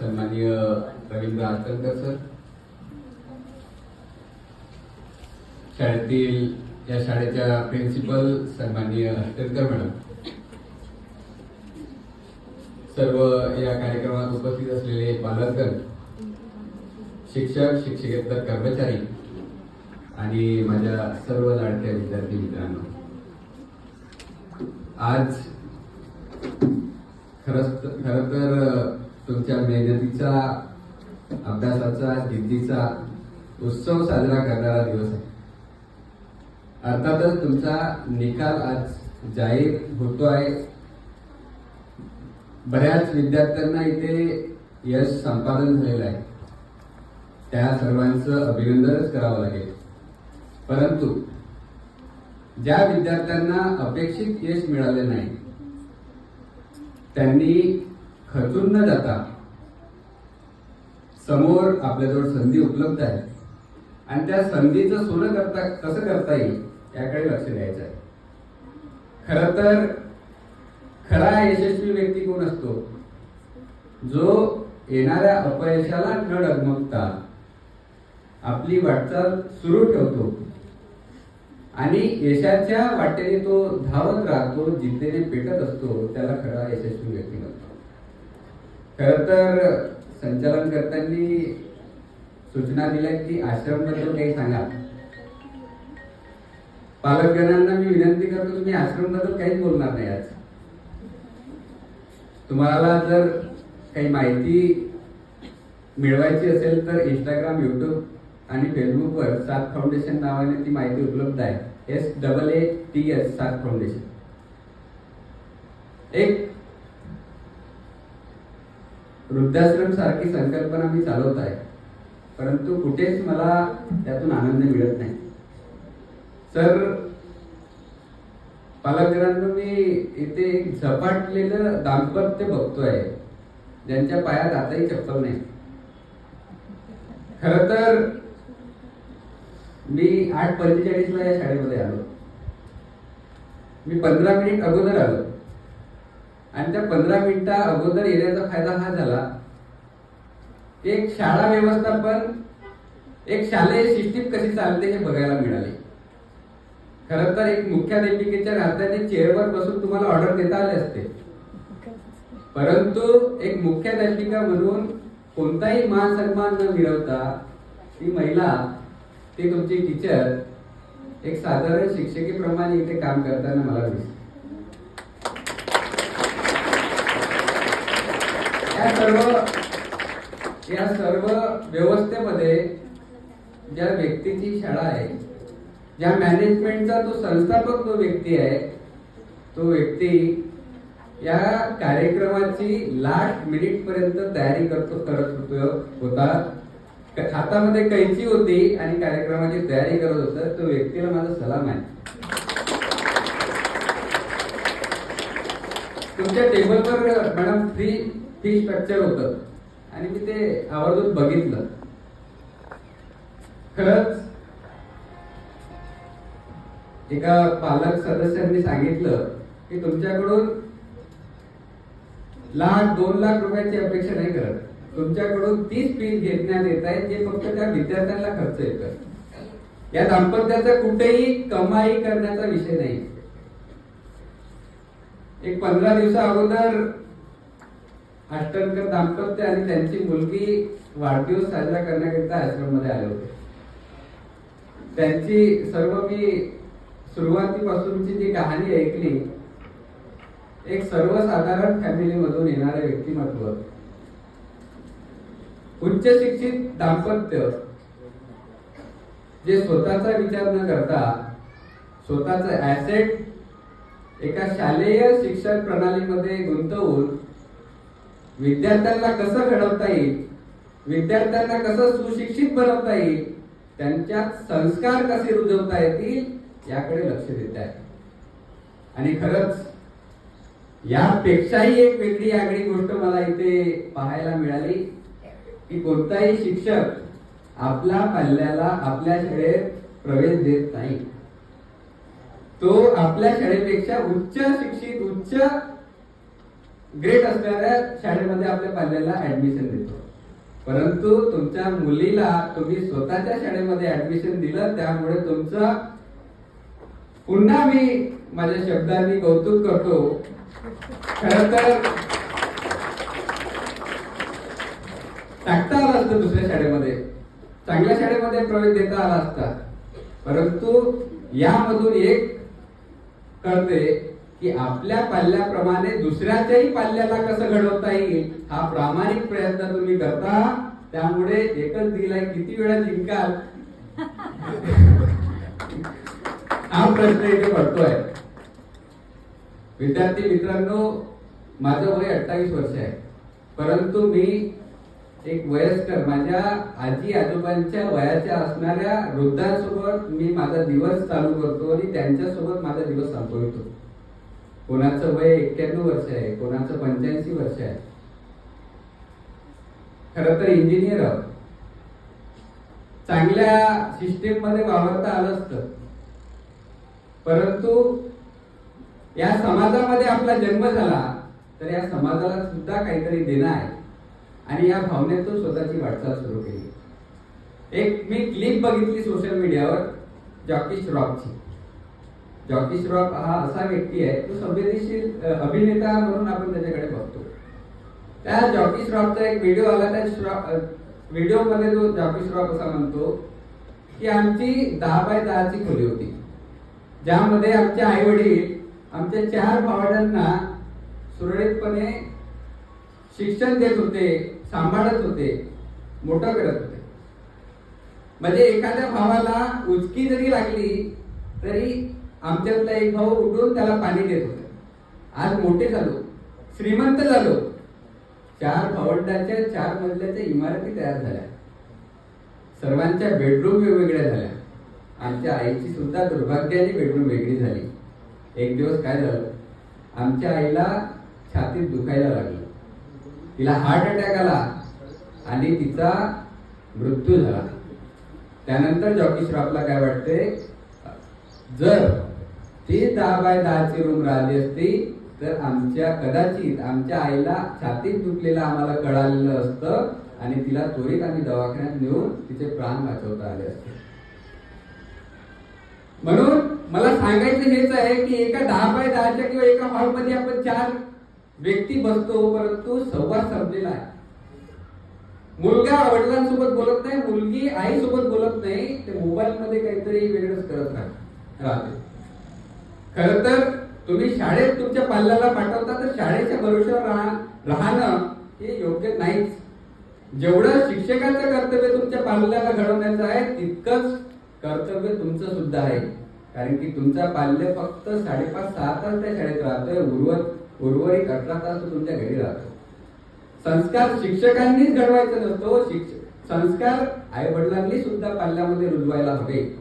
सन्माननीय रवींद्र आचलकर सर. शाळेतील या शाळेच्या प्रिन्सिपल सन्माननीय हस्तेकर मॅडम. सर्व या कार्यक्रमात उपस्थित असलेले पालकगण शिक्षक शिक्षकेतर कर्मचारी आणि माझ्या सर्व लाडक्या विद्यार्थी मित्रांनो आज खरंच खर तर तुमच्या मेहनतीचा अभ्यासाचा जिद्दीचा उत्सव साजरा करणारा दिवस आहे. अर्थातच तुमचा निकाल आज जाहीर होतो आहे. बऱ्याच विद्यार्थ्यांना इथे यश संपादन झालेलं आहे. त्या सर्वांचं अभिनंदनच करावं लागेल. परंतु ज्या विद्यार्थ्यांना अपेक्षित यश मिळाले नाही त्यांनी खचून न जाता समोर आपल्याजवळ संधी उपलब्ध आहे. आणि त्या संधीचं सोनं करता कसं करता येईल याकडे लक्ष द्यायचं आहे. खर तर खरा यशस्वी व्यक्ती कोण असतो? जो येणाऱ्या अपयशाला न डगमगता आपली वाटचाल सुरू ठेवतो. आणि यशाच्या वाटेने तो धावत राहतो जिद्दीने पेटत असतो त्याला खरा यशस्वी व्यक्ती म्हणतो खर तर संचालन करताना सूचना दिल्या की आश्रमबद्दल काही सांगा. पालकगणांना मी विनंती करतो तुम्ही आश्रमबद्दल काहीच बोलणार नाही आज. तुम्हाला जर काही माहिती मिळवायची असेल तर इंस्टाग्राम युट्यूब आणि फेसबुकवर सात फाउंडेशन नावाने ती माहिती उपलब्ध आहे. S double A T S सात फाउंडेशन. एक वृद्धाश्रम सारखी संकल्पना मी चालवत आहे परंतु कुठेच मला त्यातून आनंद मिळत नाही. सर पालकगणांनो मी इथे एक झपाटलेलं दाम्पत्य बघतोय. ज्यांच्या पायात आताही चप्पल नाही. खर तर मी आठ पंचेचाळीसला या शाळेमध्ये आलो. मी पंधरा मिनिट अगोदर आलो. आणि त्या पंधरा मिनिटा अगोदर येण्याचा फायदा हा झाला. एक शाळा व्यवस्थापन एक शालेय शिस्तीत कशी चालते हे बघायला मिळाले. खर तर एक मुख्याध्यापिकेच्या नात्याने चेअरवर बसून तुम्हाला ऑर्डर देता आले असते. परंतु एक मुख्याध्यापिका म्हणून कोणताही मान सन्मान न मिळवता ती महिला ती तुमची टीचर एक साधारण शिक्षकीप्रमाणे इथे काम करताना मला दिसते. या सर्व या सर्व व्यवस्थेमध्ये ज्या व्यक्तीची शाळा आहे ज्या मॅनेजमेंटचा तो संस्थापक जो व्यक्ती आहे तो व्यक्ती या कार्यक्रमाची लास्ट मिनिट पर्यंत तयारी करतो करत होतो होता. हातामध्ये कैची होती आणि कार्यक्रमाची तयारी करत होतं. तो व्यक्तीला माझा सलाम आहे. तुमच्या टेबलवर मॅडम फ्री थ्री स्ट्रक्चर होतं. आणि मी ते आवर्जून बघितलं. खरंच एका पालक सदस्यांनी सांगितलं की तुमच्याकडून लाख दोन लाख रुपयाची अपेक्षा नाही करत. तुमच्याकडून तीच फी घेण्यात येत आहेत जे फक्त त्या विद्यार्थ्यांना खर्च येत या दाम्पत्याचा कुठेही कमाई करण्याचा विषय नाही. एक पंधरा दिवसा अगोदर आष्टनकर दाम्पत्य आणि त्यांची मुलगी वाढदिवस साजरा करण्याकरिता आश्रममध्ये आले होते. त्यांची सर्व मी सुरुवातीपासूनची जी कहाणी ऐकली एक सर्वसाधारण फॅमिली मधून येणारे व्यक्तिमत्व. उच्च शिक्षित दाम्पत्य जे स्वतःचा विचार न करता स्वतःचा ऍसेट एका शालेय शिक्षण प्रणालीमध्ये गुंतवून विद्यार्थ्यांना कसं घडवता येईल विद्यार्थ्यांना कसं सुशिक्षित बनवता येईल त्यांच्यात संस्कार कसे रुजवता येतील याकडे लक्ष देत आहे. आणि खरंच यापेक्षाही एक वेगळी आगळी गोष्ट मला इथे पाहायला मिळाली. की कोणताही शिक्षक आपल्या पाल्याला आपल्या शाळेत प्रवेश देत नाही. तो आपल्या शाळेपेक्षा उच्च शिक्षित उच्च ग्रेट असणाऱ्या शाळेमध्ये आपल्या पाल्याला ऍडमिशन देतो. परंतु तुमच्या मुलीला तुम्ही स्वतःच्या शाळेमध्ये ऍडमिशन दिलं त्यामुळे तुमचं पुन्हा मी माझ्या शब्दांनी कौतुक करतो. खर तर टाकता आला असतं दुसऱ्या शाळेमध्ये. चांगल्या शाळेमध्ये प्रवेश देता आला असता. परंतु यामधून एक कळते की आपल्या पाल्याप्रमाणे दुसऱ्याच्याही पाल्याला कसं घडवता येईल हा प्रामाणिक प्रयत्न तुम्ही करता. त्यामुळे एकच दिलाय किती वेळा जिंकाल? हा प्रश्न इथे पडतोय. विद्यार्थी मित्रांनो माझं वय अठ्ठावीस वर्ष आहे. परंतु मी एक वयस्कर माझ्या आजी आजोबांच्या वयाच्या असणाऱ्या वृद्धांसोबत मी माझा दिवस चालू करतो आणि त्यांच्यासोबत माझा दिवस संपवितो. कोणाचं वय एक्क्याण्णव वर्ष आहे कोणाचं पंच्याऐंशी वर्ष आहे. खर तर इंजिनियर आहोत चांगल्या सिस्टीममध्ये वावरता आलं असतं. परंतु या समाजामध्ये आपला जन्म झाला तर या समाजाला सुद्धा काहीतरी देणं आहे. आणि या भावनेतून स्वतःची वाटचाल सुरू केली. एक मी क्लिप बघितली सोशल मीडियावर जॉकी श्रॉफची जॉकी श्रॉफ हा असा व्यक्ती आहे तो संवेदनशील अभिनेता म्हणून आपण त्याच्याकडे बघतो. त्या जॉकी श्रॉफचा एक व्हिडिओ आला त्या श्रॉफ व्हिडिओमध्ये तो जॉकी श्रॉफ असा म्हणतो की आमची दहा बाय दहाची खोली होती ज्यामध्ये आमचे आई वडील आमच्या चार भावंडांना सुरळीतपणे शिक्षण देत होते सांभाळत होते. मोठं करत होते. म्हणजे एखाद्या भावाला उचकी जरी लागली तरी आमच्यातला एक भाऊ उठून त्याला पाणी देत होते. आज मोठे झालो श्रीमंत झालो. चार भावंडाच्या चार मजल्याच्या इमारती तयार झाल्या. सर्वांच्या बेडरूम वेगवेगळ्या झाल्या. आमच्या आईची सुद्धा दुर्भाग्याने बेडरूम वेगळी झाली. एक दिवस काय झालं? आमच्या आईला छातीत दुखायला लागलं. तिला हार्ट अटॅक आला आणि तिचा मृत्यू झाला. त्यानंतर जॉकी श्रॉफला काय वाटते? जर ती दहा बाय दहाची रूम राहिली असती तर आमच्या कदाचित आमच्या आईला छातीत दुखलेलं आम्हाला कळालेलं असतं आणि तिला त्वरित आम्ही दवाखान्यात नेऊन तिचे प्राण वाचवता आले असते. म्हणून मला सांगायचं हेच आहे की एका दहा बाय दहाच्या किंवा एका हॉलमध्ये आपण चार व्यक्ती बसतो परंतु संवाद संपलेला आहे. मुलगा वडिलांसोबत बोलत नाही मुलगी आई सोबत बोलत नाही ते मोबाईल मध्ये काहीतरी वेगळंच करत राहते. खर तर तुम्ही शाळेत तुमच्या पाल्याला पाठवता तर शाळेच्या भरोश्यावर राहा- राहणं हे योग्य नाहीच. जेवढं शिक्षकाचं कर्तव्य तुमच्या पाल्याला घडवण्याचं आहे तितकंच कर्तव्य तुमचं सुद्धा आहे. कारण की तुमचा पाल्य फक्त साडेपाच सहा तास त्या शाळेत राहतोय उर्वरित उर्वरित अठरा तास तो तुमच्या घरी राहतो. संस्कार शिक्षकांनीच घडवायचा नसतो. शिक्षक संस्कार आई वडिलांनी सुद्धा पाल्यामध्ये रुजवायला हवे.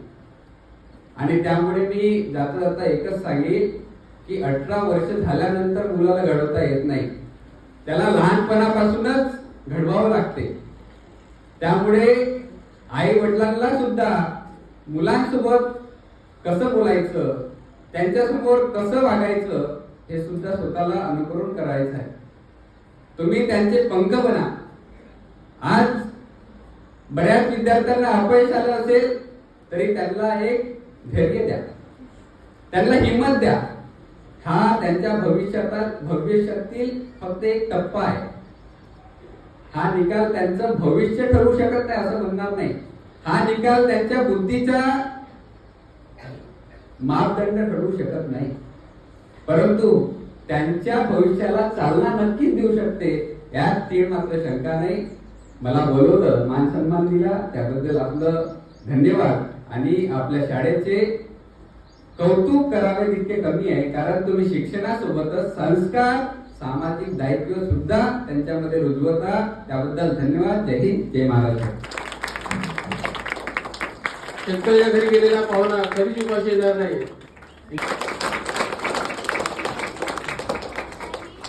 आणि त्यामुळे मी जाता जाता एकच सांगेन की अठरा वर्ष झाल्यानंतर मुलाला घडवता येत नाही. त्याला लहानपणापासूनच घडवावं लागते. त्यामुळे आई वडिलांना सुद्धा मुलांसोबत कसं बोलायचं त्यांच्यासमोर कसं वागायचं हे सुद्धा स्वतःला अनुकरण करायचं आहे. तुम्ही त्यांचे पंख बना. आज बऱ्याच विद्यार्थ्यांना अपयश आलं असेल तरी त्यांना एक धैर्य द्या. त्यांना हिंमत द्या. हा त्यांच्या भविष्यात भविष्यातील फक्त एक टप्पा आहे. हा निकाल त्यांचं भविष्य ठरू शकत नाही असं म्हणणार नाही. हा निकाल त्यांच्या बुद्धीचा मापदंड ठरू शकत नाही. परंतु त्यांच्या भविष्याला चालना नक्कीच देऊ शकते. यात तीळ मात्र शंका नाही. मला बोलवलं मान सन्मान दिला. त्याबद्दल आपलं धन्यवाद. आणि आपल्या शाळेचे कौतुक करावे तितके कमी आहे. कारण तुम्ही शिक्षणासोबतच संस्कार सामाजिक दायित्व सुद्धा त्यांच्यामध्ये रुजवता. त्याबद्दल धन्यवाद. जय हिंद. जय महाराष्ट्र. शेतकऱ्याच्या घरी गेलेला पाहुणा कधीच उपाशी येणार नाही?